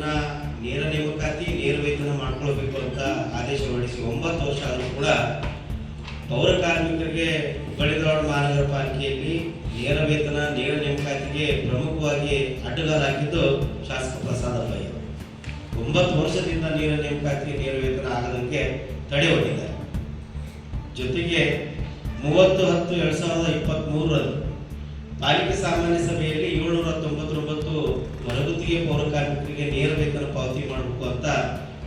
ಅದನ್ನ ನೇರ ನೇಮಕಾತಿ, ನೇರ ವೇತನ ಮಾಡ್ಕೊಳ್ಬೇಕು ಅಂತ ಆದೇಶ ಹೊರಡಿಸಿ ಒಂಬತ್ತು ವರ್ಷ ಆದರೂ ಕೂಡ ಪೌರ ಕಾರ್ಮಿಕರಿಗೆ ಹುಬ್ಬಳ್ಳಿಧಾರವಾಡ ಮಹಾನಗರ ಪಾಲಿಕೆಯಲ್ಲಿ ನೇರ ವೇತನ, ನೇರ ನೇಮಕಾತಿಗೆ ಪ್ರಮುಖವಾಗಿ ಅಡ್ಡಗಾಲಾಗಿದ್ದು ಶಾಸಕ ಪ್ರಸಾದ ಪೈ ಒಂಬತ್ತು ವರ್ಷದಿಂದ ನೇರ ನೇಮಕಾತಿ ನೇರ ವೇತನ ಆಗದಕ್ಕೆ ತಡೆ ಹೊಡಿದ್ದಾರೆ ಜೊತೆಗೆ ಮೂವತ್ತು ಹತ್ತು ಎರಡು ಸಾವಿರದ ಇಪ್ಪತ್ತ್ ಪಾಲಿಕೆ ಸಾಮಾನ್ಯ ಸಭೆಯಲ್ಲಿ ಏಳ್ನೂರ ತೊಂಬತ್ತು ಮಾಡಬೇಕು ಅಂತ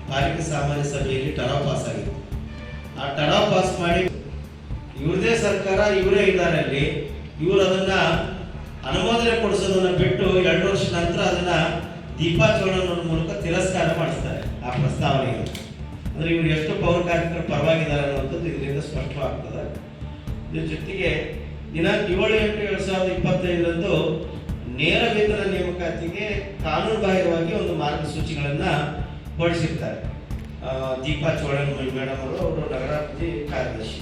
ಪಾಲಿಕೆ ಸಾಮಾನ್ಯ ಸಭೆಯಲ್ಲಿ ಟರಾವ್ ಪಾಸ್ ಆಗಿತ್ತು. ಆ ಟರಾವ್ ಪಾಸ್ ಮಾಡಿ ಇವ್ರದೇ ಸರ್ಕಾರ, ಇವರೇ ಇದ್ದಾರೆ ಅಲ್ಲಿ. ಇವರು ಅದನ್ನ ಅನುಮೋದನೆ ಕೊಡಿಸೋದನ್ನ ಬಿಟ್ಟು ಎರಡು ವರ್ಷ ನಂತರ ಅದನ್ನ ದೀಪಾಚರಣೆ ಮೂಲಕ ತಿರಸ್ಕಾರ ಮಾಡಿಸ್ತಾರೆ ಆ ಪ್ರಸ್ತಾವನೆಗೆ. ಅಂದ್ರೆ ಇವರು ಎಷ್ಟು ಪೌರ ಕಾರ್ಮಿಕರ ಪರವಾಗಿದ್ದಾರೆ ಅನ್ನುವಂಥದ್ದು ಇದರಿಂದ ಸ್ಪಷ್ಟವಾಗ್ತದೆ. ಇದ್ರ ಜೊತೆಗೆ ದಿನಾಂಕ ಏಳು ಎಂಟು, ಎರಡು ಸಾವಿರದ ಇಪ್ಪತ್ತೈದರಂದು ನೇರ ವೇತನ ನೇಮಕಾತಿಗೆ ಕಾನೂನುಬಾಹಿರವಾಗಿ ಒಂದು ಮಾರ್ಗಸೂಚಿಗಳನ್ನು ಹೊರಡಿಸಿರ್ತಾರೆ. ದೀಪಾ ಚೋಳನ್ ಮೇಡಮ್ ಅವರು ಅವರು ನಗರಾಭಿವೃದ್ಧಿ ಕಾರ್ಯದರ್ಶಿ.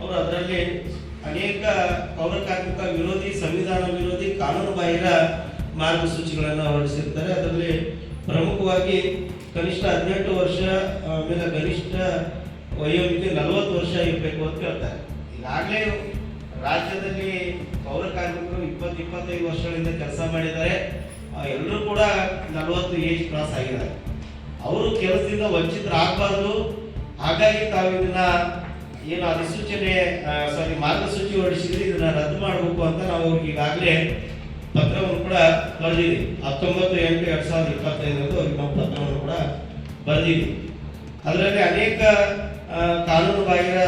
ಅವರು ಅದರಲ್ಲಿ ಅನೇಕ ಪೌರ ಕಾರ್ಮಿಕ ವಿರೋಧಿ, ಸಂವಿಧಾನ ವಿರೋಧಿ ಕಾನೂನು ಬಾಹಿರ ಮಾರ್ಗಸೂಚಿಗಳನ್ನು ಹೊರಡಿಸಿರ್ತಾರೆ. ಅದರಲ್ಲಿ ಪ್ರಮುಖವಾಗಿ ಕನಿಷ್ಠ ಹದಿನೆಂಟು ವರ್ಷ ಆಮೇಲೆ ಗರಿಷ್ಠ ವಯೋಮಿತಿ ನಲವತ್ತು ವರ್ಷ ಇರಬೇಕು ಅಂತ ಹೇಳ್ತಾರೆ ಈಗಾಗಲೇ ರಾಜ್ಯದಲ್ಲಿ ಪೌರ ಕಾರ್ಮಿಕರು ಇಪ್ಪತ್ತು, ಇಪ್ಪತ್ತೈದು ವರ್ಷಗಳಿಂದ ಕೆಲಸ ಮಾಡಿದ್ದಾರೆ. ಎಲ್ಲರೂ ಕೂಡ ನಲವತ್ತು ಏಜ್ ಕ್ರಾಸ್ ಆಗಿದ್ದಾರೆ. ಅವರು ಕೆಲಸದಿಂದ ವಂಚಿತರಾಗಬಾರ್ದು. ಹಾಗಾಗಿ ತಾವು ಇದನ್ನ ಏನು ಅಧಿಸೂಚನೆ ಸಾರಿ ಮಾರ್ಗಸೂಚಿ ಹೊರಡಿಸಿದ್ರೆ ಇದನ್ನ ರದ್ದು ಮಾಡಬೇಕು ಅಂತ ನಾವು ಅವ್ರಿಗೆ ಈಗಾಗಲೇ ಪತ್ರವನ್ನು ಕೂಡ ಬರೆದಿದ್ದೀವಿ. ಹತ್ತೊಂಬತ್ತು, ಎಂಟು, ಎರಡ್ ಸಾವಿರದ ಇಪ್ಪತ್ತೈದರಂದು ಅವ್ರಿಗೆ ನಾವು ಪತ್ರವನ್ನು ಕೂಡ ಬರೆದಿದ್ದೀವಿ. ಅದರಲ್ಲಿ ಅನೇಕ ಕಾನೂನು ಬಾಹಿರ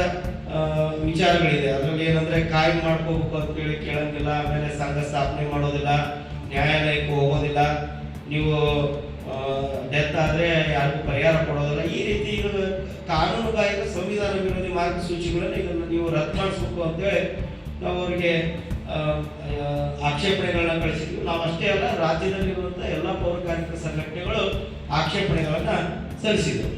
ವಿಚಾರಗಳಿದೆ. ಅದರಲ್ಲಿ ಏನಂದ್ರೆ ಕಾಯಂ ಮಾಡ್ಕೋಬೇಕು ಅಂತೇಳಿ ಕೇಳಂಗಿಲ್ಲ, ಆಮೇಲೆ ಸಂಘ ಸ್ಥಾಪನೆ ಮಾಡೋದಿಲ್ಲ, ನ್ಯಾಯಾಲಯಕ್ಕೆ ಹೋಗೋದಿಲ್ಲ. ನೀವು ಡೆತ್ ಆದ್ರೆ ಯಾರಿಗೂ ಪರಿಹಾರ ಕೊಡೋದಿಲ್ಲ. ಈ ರೀತಿ ಕಾನೂನು ಬಾಹಿರ ಸಂವಿಧಾನ ವಿರೋಧಿ ಮಾರ್ಗಸೂಚಿಗಳನ್ನು ಇದನ್ನು ನೀವು ರದ್ದು ಮಾಡಿಸ್ಬೇಕು ಅಂತೇಳಿ ನಾವು ಅವರಿಗೆ ಆಕ್ಷೇಪಣೆಗಳನ್ನ ಕಳಿಸಿದ್ವಿ. ನಾವು ಅಷ್ಟೇ ಅಲ್ಲ ರಾಜ್ಯದಲ್ಲಿರುವಂತಹ ಎಲ್ಲ ಪೌರ ಕಾರ್ಮಿಕ ಸಂಘಟನೆಗಳು ಆಕ್ಷೇಪಣೆಗಳನ್ನ ಸಲ್ಲಿಸಿದ್ವು.